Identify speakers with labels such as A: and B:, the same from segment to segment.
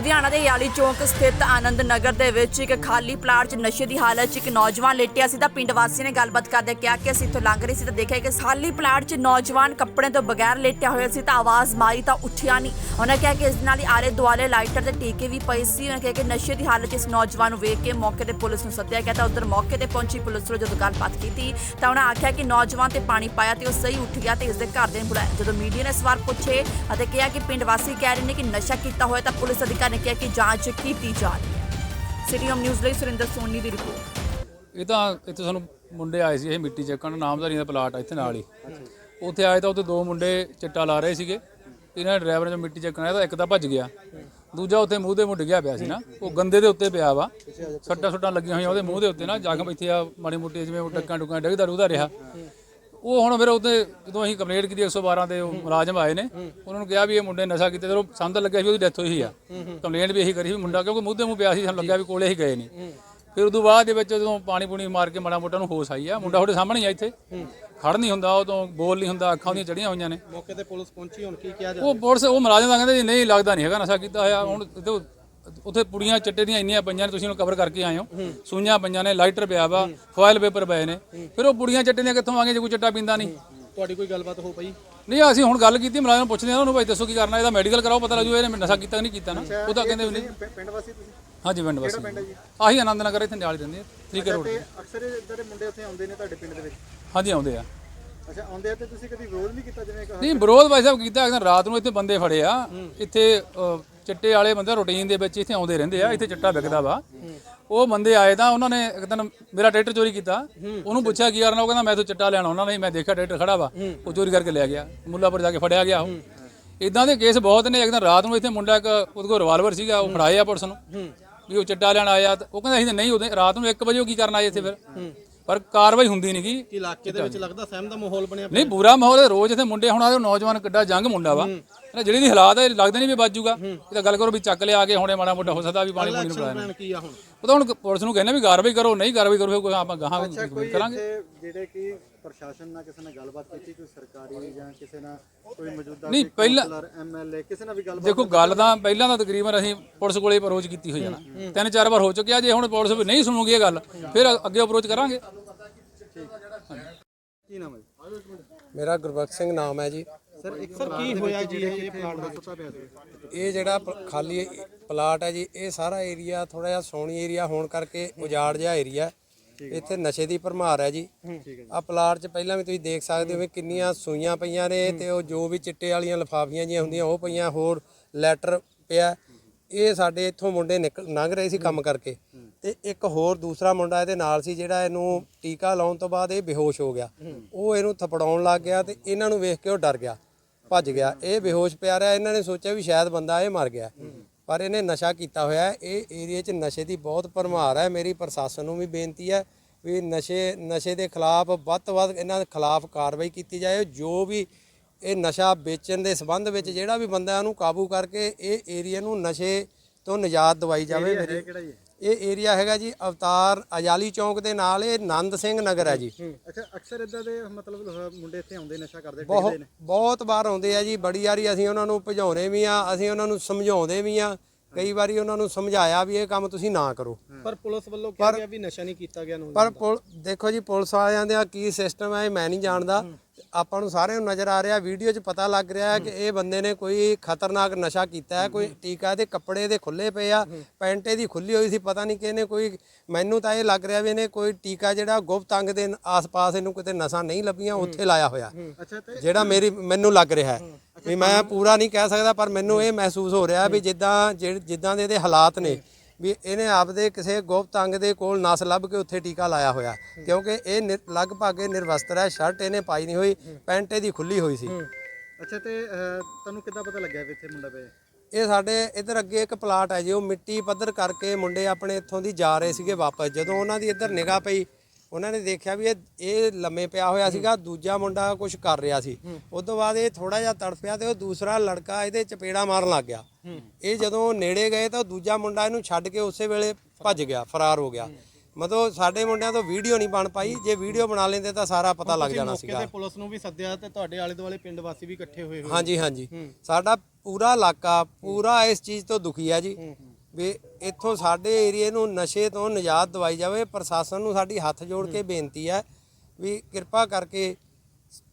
A: ਲੁਧਿਆਣਾ ਦੇ ਯਾਲੀ ਚੌਂਕ ਸਥਿਤ ਆਨੰਦ ਨਗਰ ਦੇ ਵਿੱਚ ਇੱਕ ਖਾਲੀ ਪਲਾਟ 'ਚ ਨਸ਼ੇ ਦੀ ਹਾਲਤ 'ਚ ਇੱਕ ਨੌਜਵਾਨ ਲੇਟਿਆ ਸੀ ਤਾਂ ਪਿੰਡ ਵਾਸੀ ਨੇ ਗੱਲਬਾਤ ਕਰਦੇ ਕਿਹਾ ਕਿ ਅਸੀਂ ਇੱਥੋਂ ਲੰਘ ਰਹੇ ਸੀ ਤਾਂ ਦੇਖਿਆ ਕਿ ਖਾਲੀ ਪਲਾਟ 'ਚ ਨੌਜਵਾਨ ਕੱਪੜੇ ਤੋਂ ਬਗੈਰ ਲੇਟਿਆ ਹੋਇਆ ਸੀ ਤਾਂ ਆਵਾਜ਼ ਮਾਰੀ ਤਾਂ ਉੱਠਿਆ ਨਹੀਂ। ਉਹਨਾਂ ਕਿਹਾ ਕਿ ਇਸ ਨਾਲ ਹੀ ਆਲੇ ਦੁਆਲੇ ਲਾਈਟਰ ਦੇ ਟੀਕੇ ਵੀ ਪਏ ਸੀ। ਉਹਨਾਂ ਕਿਹਾ ਕਿ ਨਸ਼ੇ ਦੀ ਹਾਲਤ 'ਚ ਇਸ ਨੌਜਵਾਨ ਨੂੰ ਵੇਖ ਕੇ ਮੌਕੇ ਤੇ ਪੁਲਿਸ ਨੂੰ ਸੱਦਿਆ ਗਿਆ ਤਾਂ ਉਧਰ ਮੌਕੇ ਤੇ ਪਹੁੰਚੀ ਪੁਲਿਸ ਵੱਲੋਂ ਜਦੋਂ ਗੱਲਬਾਤ ਕੀਤੀ ਤਾਂ ਉਹਨਾਂ ਆਖਿਆ ਕਿ ਨੌਜਵਾਨ ਤੇ ਪਾਣੀ ਪਾਇਆ ਤੇ ਉਹ ਸਹੀ ਉੱਠ ਗਿਆ ਤੇ ਇਸ ਦੇ ਘਰ ਦੇ ਬੁਲਾਇਆ। ਜਦੋਂ ਮੀਡੀਆ ਨੇ ਸਵਾਲ ਪੁੱਛੇ ਅਤੇ ਕਿਹਾ ਕਿ ਪਿੰਡ ਵਾਸੀ ਕਹਿ ਰਹੇ ਨੇ ਕਿ ਨਸ਼ਾ ਕੀਤਾ ਹੋਇਆ ਤਾਂ ਪੁਲਿਸ ਅਧਿਕਾਰੀ ਨੇ ਕਿਹਾ ਕਿ ਜਾਂਚ ਕੀਤੀ ਜਾ ਰਹੀ ਹੈ। ਸਿਟੀ ਹੋਮ ਨਿਊਜ਼ ਲਈ ਸੁਰਿੰਦਰ ਸੋਨੀ ਦੀ ਰਿਪੋਰਟ।
B: ਇਹ ਤਾਂ ਇੱਥੇ ਸਾਨੂੰ ਮੁੰਡੇ ਆਏ ਸੀ, ਇਹ ਮਿੱਟੀ ਚੱਕਣ ਨਾਮਧਾਰੀ ਦਾ ਪਲਾਟ ਆ ਇੱਥੇ ਨਾਲ ਹੀ। ਉੱਥੇ ਆਏ ਤਾਂ ਉੱਥੇ ਦੋ ਮੁੰਡੇ ਚਿੱਟਾ ਲਾ ਰਹੇ ਸੀਗੇ। ਇਹਨਾਂ ਡਰਾਈਵਰ ਨੇ ਮਿੱਟੀ ਚੱਕਣ ਆਇਆ ਤਾਂ ਇੱਕ ਤਾਂ ਭੱਜ ਗਿਆ। ਦੂਜਾ ਉੱਥੇ ਮੂੰਹ ਦੇ ਮੁੰਡ ਡਿੱਗਿਆ ਪਿਆ ਸੀ ਨਾ। ਉਹ ਗੰਦੇ ਦੇ ਉੱਤੇ ਪਿਆ ਵਾ। ਸੱਟਾਂ ਸੁੱਟਾਂ ਲੱਗੀਆਂ ਹੋਈਆਂ ਉਹਦੇ ਮੂੰਹ ਦੇ ਉੱਤੇ ਨਾ। ਜ਼ਖਮ ਇੱਥੇ ਆ ਮਾੜੀ ਮੋਟੀ ਜਿਵੇਂ ਉਹ ਟੱਕਾਂ ਟੁੱਕਾਂ ਡਿੱਗਦਾ ਡੁੱਗਦਾ ਰਿਹਾ। ਉਹ ਹੁਣ ਫਿਰ ਉਹਦੇ ਜਦੋਂ ਅਸੀਂ ਕੰਪਲੇਂਟ ਕੀਤੀ 112 ਦੇ ਉਹ ਮੁਲਾਜ਼ਮ ਆਏ ਨੇ ਉਹਨਾਂ ਨੂੰ ਕਿਹਾ ਵੀ ਇਹ ਮੁੰਡੇ ਨਸ਼ਾ ਕੀਤੇ ਤੇ ਉਹ ਸੰਦ ਲੱਗਿਆ ਵੀ ਉਹਦੀ ਡੈਥ ਹੋਈ ਆ। ਕੰਪਲੇਂਟ ਵੀ ਇਹੀ ਕਰੀ ਵੀ ਮੁੰਡਾ ਕਿਉਂਕਿ ਮੂੰਹ ਦੇ ਮੂੰਹ ਪਿਆ ਸੀ ਸਾਨੂੰ ਲੱਗਿਆ ਵੀ ਕੋਲੇ ਹੀ ਗਏ ਨਹੀਂ ਫਿਰ ਉਦੋਂ ਬਾਅਦ ਦੇ ਵਿੱਚ ਜਦੋਂ ਪਾਣੀ ਪੂਣੀ ਮਾਰ ਕੇ ਮਾੜਾ ਮੋਟਾ ਨੂੰ ਹੋਸ਼ ਆਈ ਆ ਮੁੰਡਾ ਤੁਹਾਡੇ ਸਾਹਮਣੇ ਹੀ ਆ ਇੱਥੇ। ਖੜ ਨਹੀਂ ਹੁੰਦਾ ਉਹ ਤੋਂ ਬੋਲ ਨਹੀਂ ਹੁੰਦਾ ਅੱਖਾਂ ਉਹਦੀਆਂ ਚੜੀਆਂ ਹੋਈਆਂ ਨੇ।
C: ਮੌਕੇ ਤੇ ਪੁਲਿਸ ਪਹੁੰਚੀ ਹੁਣ ਕੀ ਕਿਹਾ ਜਾ
B: ਉਹ ਪੁਲਿਸ ਉਹ ਮੁਲਾਜ਼ਮ ਤਾਂ ਕਹਿੰਦੇ ਜੀ ਨਹੀਂ ਲੱਗਦਾ ਨਹੀਂ ਹੈਗਾ ਨਸ਼ਾ ਕੀਤਾ ਹੋਇਆ ਹੁਣ ਤੇ ਉੱਥੇ ਪੁੜੀਆਂ ਚਿੱਟੇ ਦੀਆਂ ਇੰਨੀਆਂ ਪਈਆਂ ਨੇ ਤੁਸੀਂ ਉਹਨੂੰ ਕਵਰ ਕਰਕੇ ਆਏ ਹੋ। ਸੂਈਆਂ ਪਈਆਂ ਨੇ ਲਾਈਟਰ ਪਿਆ ਵਾ ਫੋਇਲ ਪੇਪਰ ਪਏ ਨੇ। ਫਿਰ ਉਹ ਪੁੜੀਆਂ ਚਿੱਟੇ ਦੀਆਂ ਕਿੱਥੋਂ ਆਗੇ ਜੇ ਕੋਈ ਚਿੱਟਾ ਪੀਂਦਾ ਨਹੀਂ?
C: ਤੁਹਾਡੀ ਕੋਈ ਗੱਲਬਾਤ ਹੋ ਪਈ?
B: ਨਹੀਂ ਅਸੀਂ ਹੁਣ ਗੱਲ ਕੀਤੀ ਮੁਲਾਜ਼ਮ ਨੂੰ ਪੁੱਛਦੇ ਆ ਉਹਨੂੰ ਭਾਈ ਦੱਸੋ ਕੀ ਕਰਨਾ ਇਹਦਾ ਮੈਡੀਕਲ ਕਰਾਓ ਪਤਾ ਲੱਗੂ ਇਹਨੇ ਨਸ਼ਾ ਕੀਤਾ ਕਿ ਨਹੀਂ ਕੀਤਾ ਨਾ? ਉਹ ਤਾਂ ਕਹਿੰਦੇ ਨਹੀਂ
C: ਪਿੰਡ ਵਾਸੀ ਤੁਸੀਂ?
B: ਹਾਂਜੀ ਪਿੰਡ ਵਾਸੀ। ਆਹੀ ਆਨੰਦ ਨਗਰ ਇੱਥੇ ਨਾਲ ਰਹਿੰਦੇ ਆ ਤਰੀਕੇ ਰੋਡ ਤੇ
C: ਅਕਸਰ ਇਦਾਂ ਦੇ ਮੁੰਡੇ ਉੱਥੇ ਆਉਂਦੇ ਨੇ ਤੁਹਾਡੇ ਪਿੰਡ ਦੇ ਵਿੱਚ?
B: ਹਾਂਜੀ ਆਉਂਦੇ ਆ।
C: ਅੱਛਾ ਆਉਂਦੇ ਆ ਤੇ ਤੁਸੀਂ ਕਦੀ ਵਿਰੋਧ ਨਹੀਂ ਕੀਤਾ ਜਿਵੇਂ
B: ਨਹੀਂ ਵਿਰੋਧ ਭਾਈ ਸਾਹਿਬ ਕੀਤਾ ਇੱਕ ਦਿਨ ਰਾਤ ਨੂੰ ਇੱਥੇ ਬੰਦੇ ਫੜੇ ਆ। ਇੱਥੇ ਚਿੱਟੇ ਵਾਲੇ ਬੰਦੇ ਰੂਟੀਨ ਦੇ ਵਿੱਚ ਇੱਥੇ ਆਉਂਦੇ ਰਹਿੰਦੇ ਆ, ਇੱਥੇ ਚਿੱਟਾ ਵਿਕਦਾ ਵਾ। ਉਹ ਬੰਦੇ ਆਏ ਤਾਂ ਉਹਨਾਂ ਨੇ ਇੱਕ ਦਿਨ ਮੇਰਾ ਟਰੈਕਟਰ ਚੋਰੀ ਕੀਤਾ। ਉਹਨੂੰ ਪੁੱਛਿਆ ਕੀ ਕਰਨਾ ਉਹ ਕਹਿੰਦਾ ਮੈਂ ਤਾਂ ਚਿੱਟਾ ਲੈਣਾ ਉਹਨਾਂ ਨੇ ਮੈਂ ਦੇਖਿਆ ਟਰੈਕਟਰ ਖੜਾ ਵਾ, ਉਹ ਚੋਰੀ ਕਰਕੇ ਲੈ ਗਿਆ, ਮੁੱਲਾਪੁਰ ਜਾ ਕੇ ਫੜਿਆ ਗਿਆ ਉਹ। ਇਦਾਂ ਦੇ ਕੇਸ ਬਹੁਤ ਨੇ, ਇੱਕ ਦਿਨ ਰਾਤ ਨੂੰ ਇੱਥੇ ਮੁੰਡਾ ਇੱਕ, ਉਹਦੇ ਕੋਲ ਰਿਵਾਲਵਰ ਸੀਗਾ, ਉਹ ਫੜਾਏ ਪੁਲਿਸ ਨੂੰ, ਵੀ ਉਹ ਚਿੱਟਾ ਲੈਣ ਆਇਆ ਉਹ ਕਹਿੰਦਾ ਅਸੀਂ ਨਹੀਂ, ਉਹਦੇ ਰਾਤ ਨੂੰ 1 ਵਜੇ ਉਹ ਕੀ ਕਰਨ ਆਏ ਇੱਥੇ ਫਿਰ? ਪਰ ਕਾਰਵਾਈ ਹੁੰਦੀ ਨਹੀਂਗੀ
C: ਕਿ ਇਲਾਕੇ ਦੇ ਵਿੱਚ ਲੱਗਦਾ ਸਹਿਮ ਦਾ ਮਾਹੌਲ ਬਣਿਆ
B: ਨਹੀਂ ਬੁਰਾ ਮਾਹੌਲ ਹੈ। ਰੋਜ਼ ਇੱਥੇ ਮੁੰਡੇ ਹੁਣ ਆਦੇ ਨੌਜਵਾਨ ਕਿੱਡਾ ਜੰਗ ਮੁੰਡਾ ਵਾ। ਨਾ ਜਿਹੜੀ ਦੀ ਹਾਲਾਤ ਹੈ ਲੱਗਦਾ ਨਹੀਂ ਵੀ ਬਾਜੂਗਾ ਇਹ ਤਾਂ ਗੱਲ ਕਰੋ ਵੀ ਚੱਕ ਲਿਆ ਕੇ ਹੁਣੇ ਮਾੜਾ ਮੋਟਾ ਹੋ ਸਕਦਾ ਵੀ ਪਾਣੀ ਪੂਣੀ ਨੂੰ
C: ਪਲਾਨ ਕੀ ਆ ਹੁਣ?
B: ਉਹ ਤਾਂ ਹੁਣ ਪੁਲਿਸ ਨੂੰ ਕਹਿੰਦੇ ਵੀ ਕਾਰਵਾਈ ਕਰੋ ਨਹੀਂ ਕਾਰਵਾਈ ਕਰੋ ਫਿਰ ਕੋਈ ਆਪਾਂ ਗਾਹਾਂ ਕਰਾਂਗੇ।
C: ਜਿਹੜੇ ਕਿ ਪ੍ਰਸ਼ਾਸਨ ਨਾਲ ਕਿਸੇ ਨਾਲ ਗੱਲਬਾਤ ਕੀਤੀ ਕੋਈ ਸਰਕਾਰੀ ਜਾਂ ਕਿਸੇ ਨਾਲ ਕੋਈ ਮੌਜੂਦਾ
B: ਨਹੀਂ ਪਹਿਲਾਂ
C: ਐਮਐਲਏ ਕਿਸੇ ਨਾਲ ਵੀ ਗੱਲਬਾਤ
B: ਦੇਖੋ ਗੱਲ ਤਾਂ ਪਹਿਲਾਂ ਤਾਂ ਤਕਰੀਬਨ ਅਸੀਂ ਪੁਲਿਸ ਕੋਲੇ ਅਪਰੋਚ ਕੀਤੀ ਹੋਈ ਹੈ ਨਾ ਤਿੰਨ ਚਾਰ ਵਾਰ ਹੋ ਚੁੱਕਿਆ ਜੇ ਹੁਣ ਪੁਲਿਸ ਵੀ ਨਹੀਂ ਸੁਣੂਗੀ ਇਹ ਗੱਲ ਫਿਰ ਅੱਗੇ ਅਪਰੋਚ ਕਰਾਂਗੇ।
C: ਕੀ ਨਾਮ ਹੈ ਜੀ?
D: ਮੇਰਾ ਗੁਰਬਖਸ਼ ਸਿੰਘ ਨਾਮ ਹੈ ਜੀ।
C: ਸਰ ਇੱਕ ਸਰ ਕੀ ਹੋਇਆ ਜੀ? ਇਹ ਪਲਾਟ ਦਾ ਸੁੱਤਾ ਪਿਆ ਸੀ
D: ਇਹ ਜਿਹੜਾ ਖਾਲੀ ਪਲਾਟ ਹੈ ਜੀ ਇਹ ਸਾਰਾ ਏਰੀਆ ਥੋੜਾ ਜਿਹਾ ਸੋਹਣੀ ਏਰੀਆ ਹੋਣ ਕਰਕੇ ਉਜਾੜ ਜਿਹਾ ਏਰੀਆ ਇੱਥੇ ਨਸ਼ੇ ਦੀ ਭਰਮਾਰ ਹੈ ਜੀ। ਆ ਪਲਾਟ 'ਚ ਪਹਿਲਾਂ ਵੀ ਤੁਸੀਂ ਦੇਖ ਸਕਦੇ ਹੋ ਕਿੰਨੀਆਂ ਸੂਈਆਂ ਪਈਆਂ ਨੇ ਤੇ ਉਹ ਜੋ ਵੀ ਚਿੱਟੇ ਵਾਲੀਆਂ ਲਿਫਾਫੀਆਂ ਜੀਆਂ ਹੁੰਦੀਆਂ ਉਹ ਪਈਆਂ ਹੋਰ ਲੈਟਰ ਪਿਆ। ਇਹ ਸਾਡੇ ਇੱਥੋਂ ਮੁੰਡੇ ਨਿਕਲ ਲੰਘ ਰਹੇ ਸੀ ਕੰਮ ਕਰਕੇ। ਤੇ ਇੱਕ ਹੋਰ ਦੂਸਰਾ ਮੁੰਡਾ ਇਹਦੇ ਨਾਲ ਸੀ ਜਿਹੜਾ ਇਹਨੂੰ ਟੀਕਾ ਲਾਉਣ ਤੋਂ ਬਾਅਦ ਇਹ ਬੇਹੋਸ਼ ਹੋ ਗਿਆ। ਉਹ ਇਹਨੂੰ ਥਪੜਾਉਣ ਲੱਗ ਗਿਆ ਤੇ ਇਹਨਾਂ ਨੂੰ ਵੇਖ ਕੇ ਉਹ ਡਰ ਗਿਆ ਭੱਜ ਗਿਆ। ਇਹ ਬੇਹੋਸ਼ ਪਿਆ ਰਿਹਾ ਇਹਨਾਂ ਨੇ ਸੋਚਿਆ ਵੀ ਸ਼ਾਇਦ ਬੰਦਾ ਇਹ ਮਰ ਗਿਆ। ਪਰ ਇਹਨੇ ਨਸ਼ਾ ਕੀਤਾ ਹੋਇਆ ਹੈ। ਇਹ ਏਰੀਆ 'ਚ ਨਸ਼ੇ ਦੀ ਬਹੁਤ ਭਰਮਾਰ ਹੈ। ਮੇਰੀ ਪ੍ਰਸ਼ਾਸਨ ਨੂੰ ਵੀ ਬੇਨਤੀ ਹੈ ਵੀ ਨਸ਼ੇ ਨਸ਼ੇ ਦੇ ਖਿਲਾਫ ਵੱਧ ਤੋਂ ਵੱਧ ਇਹਨਾਂ ਦੇ ਖਿਲਾਫ ਕਾਰਵਾਈ ਕੀਤੀ ਜਾਏ। ਜੋ ਵੀ ਇਹ ਨਸ਼ਾ ਵੇਚਣ ਦੇ ਸੰਬੰਧ ਵਿੱਚ ਜਿਹੜਾ ਵੀ ਬੰਦਾ ਉਹਨੂੰ ਕਾਬੂ ਕਰਕੇ ਇਹ ਏਰੀਆ ਨੂੰ ਨਸ਼ੇ ਤੋਂ ਨਿਜਾਤ ਦਵਾਈ ਜਾਵੇ ਮੇਰੀ ਇਹ ਏਰੀਆ ਹੈਗਾ ਜੀ ਅਵਤਾਰ ਅਜਾਲੀ ਚੌਂਕ ਦੇ ਨਾਲ ਇਹ ਨੰਦ ਸਿੰਘ ਨਗਰ ਹੈ ਜੀ।
C: ਅੱਛਾ ਅਕਸਰ ਇਦਾਂ ਦੇ ਮਤਲਬ ਮੁੰਡੇ ਇੱਥੇ ਆਉਂਦੇ ਨਸ਼ਾ ਕਰਦੇ ਨੇ?
D: ਬਹੁਤ ਵਾਰ ਆਉਂਦੇ ਆ ਜੀ ਬੜੀ ਵਾਰੀ ਅਸੀਂ ਉਹਨਾਂ ਨੂੰ ਭਜਾਉਣੇ ਵੀ ਆ ਅਸੀਂ ਉਹਨਾਂ ਨੂੰ ਸਮਝਾਉਂਦੇ ਵੀ ਆ ਕਈ ਵਾਰੀ ਉਹਨਾਂ ਨੂੰ ਸਮਝਾਇਆ ਵੀ ਇਹ ਕੰਮ ਤੁਸੀਂ ਨਾ ਕਰੋ।
C: ਪਰ ਪੁਲਿਸ ਵੱਲੋਂ ਕਿਹਾ ਗਿਆ ਵੀ ਨਸ਼ਾ ਨਹੀਂ ਕੀਤਾ ਗਿਆ ਨੂੰ
D: ਪਰ ਦੇਖੋ ਜੀ ਪੁਲਿਸ ਵਾਲਿਆਂ ਦਾ ਕੀ ਸਿਸਟਮ ਹੈ ਇਹ ਮੈਂ ਨਹੀਂ ਜਾਣਦਾ। ਆਪਾਂ ਨੂੰ ਸਾਰਿਆਂ ਨੂੰ ਨਜ਼ਰ ਆ ਰਿਹਾ ਵੀਡੀਓ 'ਚ ਪਤਾ ਲੱਗ ਰਿਹਾ ਹੈ ਕਿ ਇਹ ਬੰਦੇ ਨੇ ਕੋਈ ਖਤਰਨਾਕ ਨਸ਼ਾ ਕੀਤਾ ਹੈ ਕੋਈ ਟੀਕਾ ਦੇ ਕੱਪੜੇ ਦੇ ਖੁੱਲੇ ਪਏ ਆ ਪੈਂਟ ਇਹਦੀ ਖੁੱਲੀ ਹੋਈ ਸੀ ਪਤਾ ਨਹੀਂ ਕਿ ਇਹਨੇ ਕੋਈ ਮੈਨੂੰ ਤਾਂ ਇਹ ਲੱਗ ਰਿਹਾ ਵੀ ਇਹਨੇ ਕੋਈ ਟੀਕਾ ਜਿਹੜਾ ਗੁਪਤ ਅੰਗ ਦੇ ਆਸ-ਪਾਸ ਇਹਨੂੰ ਕਿਤੇ ਨਸਾਂ ਨਹੀਂ ਲੱਭੀਆਂ ਉੱਥੇ ਲਾਇਆ ਹੋਇਆ। ਜਿਹੜਾ ਮੇਰੀ ਮੈਨੂੰ ਲੱਗ ਰਿਹਾ ਹੈ ਵੀ ਮੈਂ ਪੂਰਾ ਨਹੀਂ ਕਹਿ ਸਕਦਾ ਪਰ ਮੈਨੂੰ ਇਹ ਮਹਿਸੂਸ ਹੋ ਰਿਹਾ ਵੀ ਜਿੱਦਾਂ ਜਿੱਦਾਂ ਦੇ ਇਹਦੇ ਹਾਲਾਤ ਨੇ ਵੀ ਇਹਨੇ ਆਪਦੇ ਕਿਸੇ ਗੁਪਤ ਅੰਗ ਦੇ ਕੋਲ ਨਸ ਲੱਭ ਕੇ ਉੱਥੇ ਟੀਕਾ ਲਾਇਆ ਹੋਇਆ। ਕਿਉਂਕਿ ਇਹ ਨਿਰ- ਲਗਭਗ ਇਹ ਨਿਰਵਸਤਰ ਹੈ ਸ਼ਰਟ ਇਹਨੇ ਪਾਈ ਨਹੀਂ ਹੋਈ ਪੈਂਟ ਇਹਦੀ ਖੁੱਲੀ ਹੋਈ ਸੀ।
C: ਅੱਛਾ ਤੇ ਅਹ, ਤੁਹਾਨੂੰ ਕਿੱਦਾਂ ਪਤਾ ਲੱਗਿਆ ਵੀ ਇੱਥੇ ਮੁੰਡਾ ਪਿਆ? ਹੈ?
D: ਇਹ ਸਾਡੇ ਇੱਧਰ ਅੱਗੇ ਇੱਕ ਪਲਾਟ ਹੈ ਜੀ ਉਹ ਮਿੱਟੀ ਪੱਧਰ ਕਰਕੇ ਮੁੰਡੇ ਆਪਣੇ ਇੱਥੋਂ ਦੀ ਜਾ ਰਹੇ ਸੀਗੇ ਵਾਪਸ। ਜਦੋਂ ਉਹਨਾਂ ਦੀ ਇੱਧਰ ਨਿਗਾਹ ਪਈ ਉਹਨਾਂ ਨੇ ਦੇਖਿਆ ਵੀ ਇਹ ਇਹ ਲੰਮੇ ਪਿਆ ਹੋਇਆ ਸੀਗਾ ਦੂਜਾ ਮੁੰਡਾ ਕੁਝ ਕਰ ਰਿਹਾ ਸੀ। ਉਸ ਤੋਂ ਬਾਅਦ ਇਹ ਥੋੜਾ ਜਿਹਾ ਤੜਫਿਆ ਤੇ ਉਹ ਦੂਸਰਾ ਲੜਕਾ ਇਹਦੇ ਚਪੇੜਾ ਮਾਰਨ ਲੱਗ ਗਿਆ। ਇਹ ਜਦੋਂ ਨੇੜੇ ਗਏ ਤਾਂ ਦੂਜਾ ਮੁੰਡਾ ਇਹਨੂੰ ਛੱਡ ਕੇ ਉਸੇ ਵੇਲੇ ਭੱਜ ਗਿਆ ਫਰਾਰ ਹੋ ਗਿਆ। ਮਤਲਬ ਸਾਡੇ ਮੁੰਡਿਆਂ ਤੋਂ ਵੀਡੀਓ ਨਹੀਂ ਬਣ ਪਾਈ। ਜੇ ਵੀਡੀਓ ਬਣਾ ਲੈਂਦੇ ਤਾਂ ਸਾਰਾ ਪਤਾ ਲੱਗ ਜਾਣਾ
C: ਮੌਕੇ
D: ਸੀਗਾ।
C: ਤੇ ਪੁਲਿਸ ਨੂੰ ਵੀ ਸੱਦਿਆ ਤੇ ਤੁਹਾਡੇ ਆਲੇ ਦੁਆਲੇ ਪਿੰਡ ਵਾਸੀ ਵੀ ਇਕੱਠੇ ਹੋਏ ਹੋਏ
D: ਹਾਂਜੀ ਹਾਂਜੀ। ਸਾਡਾ ਪੂਰਾ ਇਲਾਕਾ ਪੂਰਾ ਇਸ ਚੀਜ਼ ਤੋਂ ਦੁਖੀ ਹੈ ਜੀ ਵੀ ਇੱਥੋਂ ਸਾਡੇ ਏਰੀਏ ਨੂੰ ਨਸ਼ੇ ਤੋਂ ਨਿਜਾਤ ਦਵਾਈ ਜਾਵੇ ਪ੍ਰਸ਼ਾਸਨ ਨੂੰ ਸਾਡੀ ਹੱਥ ਜੋੜ ਕੇ ਬੇਨਤੀ ਹੈ ਵੀ ਕਿਰਪਾ ਕਰਕੇ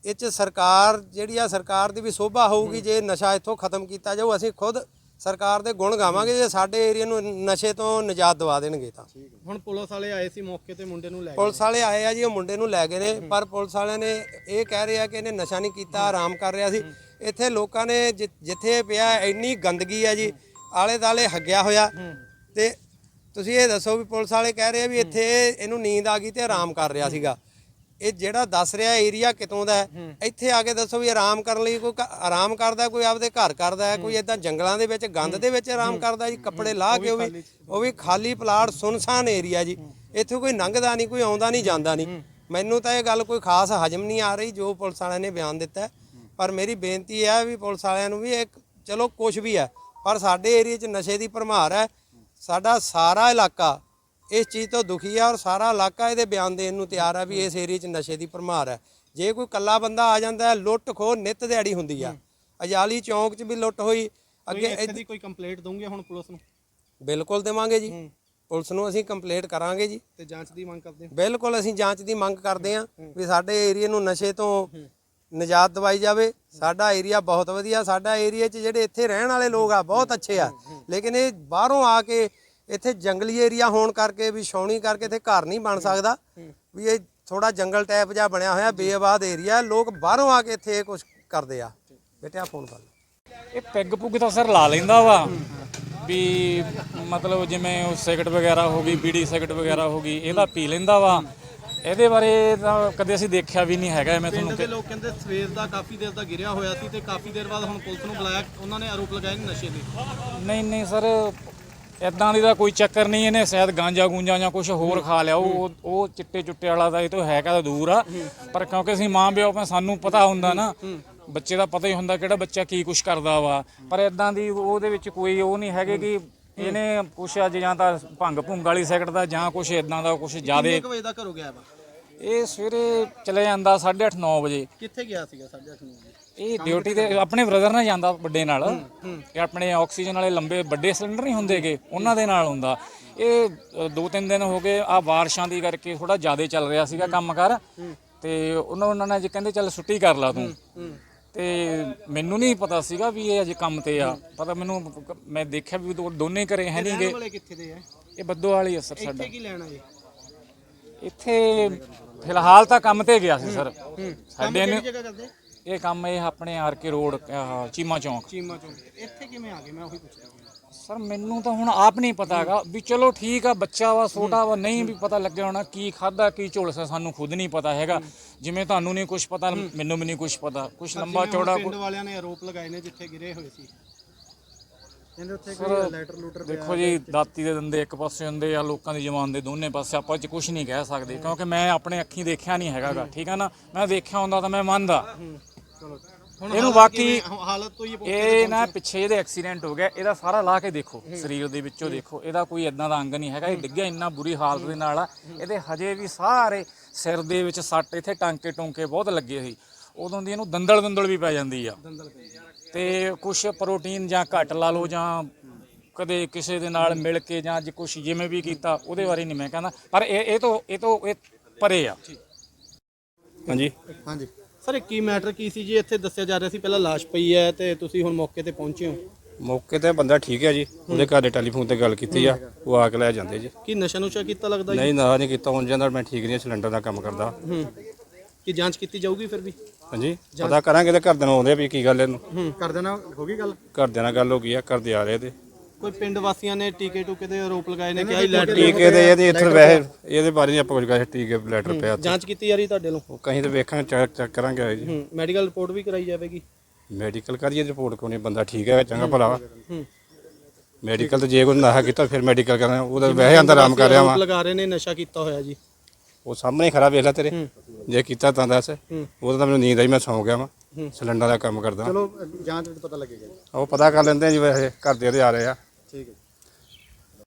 D: ਇਹ ਚ ਸਰਕਾਰ ਜਿਹੜੀ ਆ ਸਰਕਾਰ ਦੀ ਵੀ ਸੋਭਾ ਹੋਊਗੀ ਜੇ ਨਸ਼ਾ ਇੱਥੋਂ ਖਤਮ ਕੀਤਾ ਜਾਊ ਅਸੀਂ ਖੁਦ ਸਰਕਾਰ ਦੇ ਗੁਣ ਗਾਵਾਂਗੇ ਜੇ ਸਾਡੇ ਏਰੀਏ ਨੂੰ ਨਸ਼ੇ ਤੋਂ ਨਿਜਾਤ ਦਵਾ ਦੇਣਗੇ ਤਾਂ।
E: ਹੁਣ ਪੁਲਿਸ ਵਾਲੇ ਆਏ ਸੀ ਮੌਕੇ ਤੇ ਮੁੰਡੇ ਨੂੰ ਲੈ ਕੇ
D: ਪੁਲਿਸ ਵਾਲੇ ਆਏ ਆ ਜੀ ਉਹ ਮੁੰਡੇ ਨੂੰ ਲੈ ਗਏ ਨੇ ਪਰ ਪੁਲਿਸ ਵਾਲਿਆਂ ਨੇ ਇਹ ਕਹਿ ਰਿਹਾ ਕਿ ਇਹਨੇ ਨਸ਼ਾ ਨਹੀਂ ਕੀਤਾ ਆਰਾਮ ਕਰ ਰਿਹਾ ਸੀ। ਇੱਥੇ ਲੋਕਾਂ ਨੇ ਜਿੱਥੇ ਪਿਆ ਇੰਨੀ ਗੰਦਗੀ ਆ ਜੀ ਆਲੇ ਦਾਲੇ ਹੱਗਿਆ ਹੋਇਆ। ਤੇ ਤੁਸੀਂ ਇਹ ਦੱਸੋ ਵੀ ਪੁਲਿਸ ਵਾਲੇ ਕਹਿ ਰਹੇ ਆ ਵੀ ਇੱਥੇ ਇਹਨੂੰ ਨੀਂਦ ਆ ਗਈ ਤੇ ਆਰਾਮ ਕਰ ਰਿਹਾ ਸੀਗਾ। ਇਹ ਜਿਹੜਾ ਦੱਸ ਰਿਹਾ ਏਰੀਆ ਕਿਤੋਂ ਦਾ ਹੈ ਇੱਥੇ ਆ ਕੇ ਦੱਸੋ ਵੀ ਆਰਾਮ ਕਰਨ ਲਈ ਕੋਈ ਆਰਾਮ ਕਰਦਾ ਕੋਈ ਆਪਦੇ ਘਰ ਕਰਦਾ ਕੋਈ ਇਦਾਂ ਜੰਗਲਾਂ ਦੇ ਵਿੱਚ ਗੰਦ ਦੇ ਵਿੱਚ ਆਰਾਮ ਕਰਦਾ ਜੀ ਕੱਪੜੇ ਲਾਹ ਕੇ ਉਹ ਵੀ ਉਹ ਵੀ ਖਾਲੀ ਪਲਾਟ ਸੁਨਸਾਨ ਏਰੀਆ ਜੀ। ਇੱਥੇ ਕੋਈ ਲੰਘਦਾ ਨਹੀਂ ਕੋਈ ਆਉਂਦਾ ਨਹੀਂ ਜਾਂਦਾ ਨਹੀਂ। ਮੈਨੂੰ ਤਾਂ ਇਹ ਗੱਲ ਕੋਈ ਖਾਸ ਹਜਮ ਨਹੀਂ ਆ ਰਹੀ ਜੋ ਪੁਲਿਸ ਵਾਲਿਆਂ ਨੇ ਬਿਆਨ ਦਿੱਤਾ। ਪਰ ਮੇਰੀ ਬੇਨਤੀ ਹੈ ਵੀ ਪੁਲਿਸ ਵਾਲਿਆਂ ਨੂੰ ਵੀ ਇੱਕ ਚਲੋ ਕੁਝ ਵੀ ਹੈ ਪਰ ਸਾਡੇ ਏਰੀਆ 'ਚ ਨਸ਼ੇ ਦੀ ਭਰਮਾਰ ਹੈ। ਸਾਡਾ ਸਾਰਾ ਇਲਾਕਾ ਇਸ ਚੀਜ਼ ਤੋਂ ਦੁਖੀ ਆ ਔਰ ਸਾਰਾ ਇਲਾਕਾ ਇਹਦੇ ਬਿਆਨ ਦੇਣ ਨੂੰ ਤਿਆਰ ਹੈ ਵੀ ਇਸ ਏਰੀਆ 'ਚ ਨਸ਼ੇ ਦੀ ਭਰਮਾਰ ਹੈ। ਜੇ ਕੋਈ ਕੱਲਾ ਬੰਦਾ ਆ ਜਾਂਦਾ ਹੈ ਲੁੱਟ ਖੋ ਨਿਤ ਦਿਹਾੜੀ ਹੁੰਦੀ ਆ। ਅਜਾਲੀ ਚੌਂਕ 'ਚ ਵੀ ਲੁੱਟ ਹੋਈ
E: ਅੱਗੇ
D: ਅੱਗੇ
E: ਇੱਥੇ ਦੀ ਕੋਈ ਕੰਪਲੇਂਟ ਦੋਗੇ ਹੁਣ ਪੁਲਿਸ ਨੂੰ?
D: ਬਿਲਕੁਲ ਦੇਵਾਂਗੇ ਜੀ। ਪੁਲਿਸ ਨੂੰ ਅਸੀਂ ਕੰਪਲੇਂਟ ਕਰਾਂਗੇ ਜੀ।
E: ਤੇ ਜਾਂਚ ਦੀ ਮੰਗ ਕਰਦੇ ਹੋ?
D: ਬਿਲਕੁਲ ਅਸੀਂ ਜਾਂਚ ਦੀ ਮੰਗ ਕਰਦੇ ਹਾਂ ਵੀ ਸਾਡੇ ਏਰੀਆ ਨੂੰ ਨਸ਼ੇ ਤੋਂ ਨਿਜਾਤ ਦਵਾਈ ਜਾਵੇ। ਸਾਡਾ ਏਰੀਆ ਬਹੁਤ ਵਧੀਆ। ਸਾਡਾ ਏਰੀਆ 'ਚ ਜਿਹੜੇ ਇੱਥੇ ਰਹਿਣ ਵਾਲੇ ਲੋਕ ਆ ਬਹੁਤ ਅੱਛੇ ਆ। ਲੇਕਿਨ ਇਹ ਬਾਹਰੋਂ ਆ ਕੇ ਇੱਥੇ ਜੰਗਲੀ ਏਰੀਆ ਹੋਣ ਕਰਕੇ ਵੀ ਛਾਉਣੀ ਕਰਕੇ ਇੱਥੇ ਘਰ ਨਹੀਂ ਬਣ ਸਕਦਾ। ਵੀ ਇਹ ਥੋੜਾ ਜੰਗਲ ਟਾਈਪ ਜਿਹਾ ਬਣਿਆ ਹੋਇਆ ਬੇਆਬਾਦ ਏਰੀਆ। ਲੋਕ ਬਾਹਰੋਂ ਆ ਕੇ ਇੱਥੇ ਇਹ ਕੁਝ ਕਰਦੇ ਆ। ਬੇਟਿਆ ਫੋਨ ਕਰ ਲਓ।
F: ਇਹ ਪੈਗ ਪੁੱਗ ਤਾਂ ਸਰ ਲਾ ਲੈਂਦਾ ਵਾ। ਵੀ ਮਤਲਬ ਜਿਵੇਂ ਉਹ ਸਿਗਰਟ ਵਗੈਰਾ ਹੋ ਗਈ ਬੀੜੀ ਸਿਗਰਟ ਵਗੈਰਾ ਹੋ ਗਈ ਇਹਦਾ ਪੀ ਲੈਂਦਾ ਵਾ। ਇਹਦੇ ਬਾਰੇ ਤਾਂ ਕਦੇ ਅਸੀਂ ਦੇਖਿਆ ਵੀ ਨਹੀਂ ਹੈਗਾ ਮੈਂ
E: ਪਿੰਡ
F: ਤੁਹਾਨੂੰ
E: ਦੇ ਲੋਕ ਕਹਿੰਦੇ ਸਵੇਰ ਦਾ ਕਾਫੀ ਦੇਰ ਦਾ ਗਿਰਿਆ ਹੋਇਆ ਸੀ ਤੇ ਕਾਫੀ ਦੇਰ ਬਾਅਦ ਹੁਣ ਪੁਲਿਸ ਨੂੰ ਬੁਲਾਇਆ ਉਹਨਾਂ ਨੇ ਆਰੋਪ ਲਗਾਏ ਨੇ ਨਸ਼ੇ ਦੇ।
F: ਨਹੀਂ ਨਹੀਂ ਸਰ ਇਦਾਂ ਦੀ ਦਾ ਕੋਈ ਚੱਕਰ ਨਹੀਂ ਇਹਨੇ ਸ਼ਾਇਦ ਗਾਂਜਾ ਗੂੰਜਾ ਜਾਂ ਕੁਝ ਹੋਰ ਖਾ ਲਿਆ ਉਹ ਉਹ ਚਿੱਟੇ ਚੁੱਟੇ ਵਾਲਾ ਤਾਂ ਇਹ ਤੋਂ ਹੈਗਾ ਤਾਂ ਦੂਰ ਆ। ਪਰ ਕਿਉਂਕਿ ਅਸੀਂ ਮਾਂ ਪਿਓ ਆਪਾਂ ਸਾਨੂੰ ਪਤਾ ਹੁੰਦਾ ਨਾ ਬੱਚੇ ਦਾ ਪਤਾ ਹੀ ਹੁੰਦਾ ਕਿਹੜਾ ਬੱਚਾ ਕੀ ਕੁਝ ਕਰਦਾ ਵਾ। ਪਰ ਇਦਾਂ ਦੀ ਉਹਦੇ ਵਿੱਚ ਕੋਈ ਉਹ ਨਹੀਂ ਹੈਗੇ ਕਿ ਇਹਨੇ ਕੁਛ ਅੱਜ ਜਾਂ ਤਾਂ ਭੰਗ ਭੁੰਗ ਵਾਲੀ ਸਿਗਰਟ ਦਾ ਜਾਂ ਕੁਛ ਇਦਾਂ ਦਾ ਕੁਛ ਜ਼ਿਆਦੇ
E: ਕਿੰਨੇ ਕੁ ਵਜੇ ਦਾ ਘਰੋਂ ਗਿਆ ਵਾ?
F: ਇਹ ਸਵੇਰੇ ਚਲੇ ਜਾਂਦਾ 8:30 9 ਵਜੇ।
E: ਕਿੱਥੇ ਗਿਆ ਸੀਗਾ 8:30 ਵਜੇ?
F: ਇਹ ਡਿਊਟੀ ਤੇ ਆਪਣੇ ਬ੍ਰਦਰ ਨਾਲ ਜਾਂਦਾ ਵੱਡੇ ਨਾਲ। ਇਹ ਆਪਣੇ ਆਕਸੀਜਨ ਵਾਲੇ ਲੰਬੇ ਵੱਡੇ ਸਿਲੰਡਰ ਨਹੀਂ ਹੁੰਦੇਗੇ ਉਹਨਾਂ ਦੇ ਨਾਲ ਹੁੰਦਾ। ਇਹ ਅ, ਦੋ ਤਿੰਨ ਦਿਨ ਹੋ ਗਏ ਆ ਬਾਰਿਸ਼ਾਂ ਦੀ ਕਰਕੇ ਥੋੜਾ ਜ਼ਿਆਦਾ ਚੱਲ ਰਿਹਾ ਸੀਗਾ ਕੰਮ ਕਰ। ਤੇ ਉਹਨਾਂ ਉਹਨਾਂ ਨੇ ਜੀ ਕਹਿੰਦੇ ਚੱਲ ਛੁੱਟੀ ਕਰ ਲਾ ਤੂੰ। ਤੇ ਮੈਨੂੰ ਨਹੀਂ ਪਤਾ ਸੀਗਾ ਵੀ ਇਹ ਅਜੇ ਕੰਮ ਤੇ ਆ। ਪਤਾ ਮੈਨੂੰ ਮੈਂ ਦੇਖਿਆ ਵੀ ਦੋ- ਦੋਨੇ ਘਰੇ ਹੈ ਨਹੀਂਗੇ
E: ਵਾਲੇ ਕਿੱਥੇ ਦੇ ਆ?
F: ਇਹ ਬੱਦੋ ਵਾਲੀ ਅਸਰ ਸਾਡਾ।
E: ਇੱਥੇ ਕੀ ਲੈਣਾ ਜੀ
F: ਇੱਥੇ ਫਿਲਹਾਲ ਤਾਂ ਕੰਮ ਤੇ ਗਿਆ ਸੀ ਸਰ। ਸਾਡੇ ਨੇ
E: ਕਿਹੜੀ ਜਗ੍ਹਾ ਕਰਦੇ?
F: ਇਹ ਕੰਮ ਇਹ ਆਪਣੇ ਆਰ ਕੇ ਰੋਡ ਚੀਮਾ ਚੌਂਕ।
E: ਚੀਮਾ ਚੌਂਕ। ਤੇ। ਇੱਥੇ ਕਿਵੇਂ ਆ ਗਏ? ਮੈਂ ਉਹੀ ਪੁੱਛ ਰਿਹਾ
F: ਸਰ ਮੈਨੂੰ ਤਾਂ ਹੁਣ ਆਪ ਨਹੀਂ ਪਤਾ ਹੈਗਾ ਵੀ ਚਲੋ ਠੀਕ ਆ ਬੱਚਾ ਵਾ ਛੋਟਾ ਵਾ ਨਹੀਂ ਵੀ ਪਤਾ ਲੱਗਿਆ ਹੋਣਾ ਕੀ ਖਾਦਾ ਕੀ ਝੋਲਸਾ ਸਾਨੂੰ ਖੁਦ ਨਹੀਂ ਪਤਾ ਹੈਗਾ। ਜਿਵੇਂ ਤੁਹਾਨੂੰ ਨਹੀਂ ਕੁਝ ਪਤਾ ਮੈਨੂੰ ਵੀ ਨਹੀਂ ਕੁਝ ਪਤਾ। ਕੁਝ ਲੰਬਾ ਚੌੜਾ
E: ਪਿੰਡ ਵਾਲਿਆਂ ਨੇ ਆਰੋਪ ਲਗਾਏ ਨੇ ਜਿੱਥੇ ਗਿਰੇ ਹੋਏ ਸੀ।
C: ਕਹਿੰਦੇ ਉੱਥੇ ਕੋਈ ਲੈਟਰ ਲੂਟਰ
F: ਦੇਖੋ ਜੀ ਦਾਤੀ ਦੇ ਦੰਦੇ ਇੱਕ ਪਾਸੇ ਹੁੰਦੇ ਆ ਲੋਕਾਂ ਦੀ ਜ਼ਮਾਨ ਦੇ ਦੋਨੇ ਪਾਸੇ ਆਪਾਂ ਚ ਕੁਝ ਨਹੀਂ ਕਹਿ ਸਕਦੇ ਕਿਉਂਕਿ ਮੈਂ ਆਪਣੇ ਅੱਖੀਂ ਦੇਖਿਆ ਨਹੀਂ ਹੈਗਾਗਾ ਠੀਕ ਆ ਨਾ? ਮੈਂ ਦੇਖਿਆ ਹੁੰਦਾ ਤਾਂ ਮੈਂ ਮੰਨਦਾ। ਇਹਨੂੰ ਬਾਕੀ
E: ਹਾਲਤ ਤੋਂ ਹੀ ਇਹ
F: ਇਹ ਨਾ ਪਿੱਛੇ ਇਹਦੇ ਐਕਸੀਡੈਂਟ ਹੋ ਗਿਆ ਇਹਦਾ ਸਾਰਾ ਲਾ ਕੇ ਦੇਖੋ ਸਰੀਰ ਦੇ ਵਿੱਚੋਂ ਦੇਖੋ ਇਹਦਾ ਕੋਈ ਇਦਾਂ ਦਾ ਅੰਗ ਨਹੀਂ ਹੈਗਾ ਇਹ ਡਿੱਗਿਆ ਇੰਨਾ ਬੁਰੀ ਹਾਲਤ ਦੇ ਨਾਲ ਆ। ਇਹਦੇ ਹਜੇ ਵੀ ਸਾਰੇ ਸਿਰ ਦੇ ਵਿੱਚ ਸੱਟ ਇੱਥੇ ਟਾਂਕੇ ਟੋਂਕੇ ਬਹੁਤ ਲੱਗੇ ਸੀ। ਉਦੋਂ ਦੀ ਇਹਨੂੰ ਦੰਦਲ ਦੰਦਲ ਵੀ ਪੈ ਜਾਂਦੀ ਆ। ਤੇ ਕੁਝ ਪ੍ਰੋਟੀਨ ਜਾਂ ਘੱਟ ਲਾ ਲਓ ਜਾਂ ਕਦੇ ਕਿਸੇ ਦੇ ਨਾਲ ਮਿਲ ਕੇ ਜਾਂ ਜੇ ਕੁਝ ਜਿਵੇਂ ਵੀ ਕੀਤਾ ਉਹਦੇ ਬਾਰੇ ਨਹੀਂ ਮੈਂ ਕਹਿੰਦਾ। ਪਰ ਇਹ ਇਹ ਤੋਂ ਇਹ ਤੋਂ ਇਹ ਪਰੇ ਆ।
G: ਹਾਂਜੀ।
C: ਹਾਂਜੀ।
E: ਸਰ ਕੀ ਮੈਟਰ ਕੀ ਸੀ ਜੀ? ਇੱਥੇ ਦੱਸਿਆ ਜਾ ਰਿਹਾ ਸੀ ਪਹਿਲਾਂ ਲਾਸ਼ ਪਈ ਹੈ ਤੇ ਤੁਸੀਂ ਹੁਣ ਮੌਕੇ ਤੇ ਪਹੁੰਚੇ ਹੋ।
G: ਮੌਕੇ ਤੇ ਬੰਦਾ ਠੀਕ ਹੈ ਜੀ। ਉਹਦੇ ਘਰ ਦੇ ਟੈਲੀਫੋਨ ਤੇ ਗੱਲ ਕੀਤੀ ਆ। ਉਹ ਆ ਕੇ ਲੈ ਜਾਂਦੇ ਜੀ।
E: ਕੀ ਨਸ਼ਾ ਨੁਸ਼ਾ ਕੀਤਾ ਲੱਗਦਾ ਜੀ?
G: ਨਹੀਂ ਨਾ ਨਹੀਂ ਕੀਤਾ। ਹੁਣ ਜਾਂਦਾ ਮੈਂ ਠੀਕ ਨਹੀਂ ਸਿਲੰਡਰ ਦਾ ਕੰਮ ਕਰਦਾ।
E: ਹੂੰ। ਕੀ ਜਾਂਚ ਕੀਤੀ ਜਾਊਗੀ ਫਿਰ ਵੀ?
G: ਹਾਂਜੀ। ਪਤਾ ਕਰਾਂਗੇ ਤੇ ਘਰਦਿਆਂ ਨੂੰ ਆਉਂਦੇ ਆ ਵੀ ਕੀ ਗੱਲ ਇਹਨੂੰ।
E: ਹੂੰ।
C: ਕਰ ਦੇਣਾ ਹੋ ਗਈ ਗੱਲ?
G: ਘਰਦਿਆਂ ਨਾਲ ਗੱਲ ਹੋ ਗਈ ਆ ਘਰਦੇ ਆ ਰਹੇ ਤੇ।
E: ਕੋਈ ਪਿੰਡ ਵਾਸੀਆਂ ਨੇ ਟੀਕੇ ਟੂਕੇ ਦੇ ਆਰੋਪ ਲਗਾਏ ਨੇ ਕਿ ਲੈਟਰ
G: ਟੀਕੇ ਦੇ ਇਹਦੇ ਇੱਥੇ ਵੈਸੇ ਇਹਦੇ ਬਾਰੇ ਨਹੀਂ ਆਪਾਂ ਕੁਝ ਕਹੇ ਟੀਕੇ ਲੈਟਰ ਪਿਆ ਉੱਥੇ।
E: ਜਾਂਚ ਕੀਤੀ ਜਾ ਰਹੀ ਤੁਹਾਡੇ ਵੱਲੋਂ?
G: ਉਹ ਕਹੀਂ ਤੇ ਵੇਖਾਂਗੇ ਚੈੱਕ ਚੈੱਕ ਕਰਾਂਗੇ ਜੀ
E: ਹੂੰ ਮੈਡੀਕਲ ਰਿਪੋਰਟ ਵੀ ਕਰਾਈ ਜਾਵੇਗੀ?
G: ਮੈਡੀਕਲ ਕਰੀਏ ਰਿਪੋਰਟ ਕੋਈ ਨਹੀਂ ਬੰਦਾ ਠੀਕ ਹੈ ਚੰਗਾ ਭਲਾ। ਵਾ
E: ਹੂੰ।
G: ਮੈਡੀਕਲ ਤੇ ਜੇ ਕੋਈ ਨਸ਼ਾ ਕੀਤਾ ਫਿਰ ਮੈਡੀਕਲ ਕਰਾਂਗੇ ਉਹਦਾ ਵੈਸੇ ਅੰਦਰ ਆਰਾਮ ਕਰ ਰਿਹਾ
E: ਆਰੋਪ
G: ਵਾ
E: ਲਗਾ ਰਹੇ ਨੇ ਨਸ਼ਾ ਕੀਤਾ ਹੋਇਆ ਜੀ।
G: ਉਹ ਸਾਹਮਣੇ ਖੜਾ ਵੇਖ ਲੈ ਤੇਰੇ। ਜੇ ਕੀਤਾ ਤਾਂ ਦੱਸ। ਉਹਦਾ ਤਾਂ ਮੈਨੂੰ ਨੀਂਦ ਆਈ ਮੈਂ ਸੌਂ ਗਿਆ ਵਾਂ। ਸਿਲੰਡਰ ਦਾ ਕੰਮ ਕਰਦਾ।
C: ਚਲੋ ਜਾਂਚ ਵਿੱਚ ਪਤਾ ਲੱਗੇਗਾ।
G: ਉਹ ਪਤਾ ਕਰ ਲੈਂਦੇ ਆ ਜੀ ਵੈਸੇ ਘਰ ਦੇ ਉਹਦੇ ਆ ਰਹੇ ਆ।
C: ਠੀਕ ਹੈ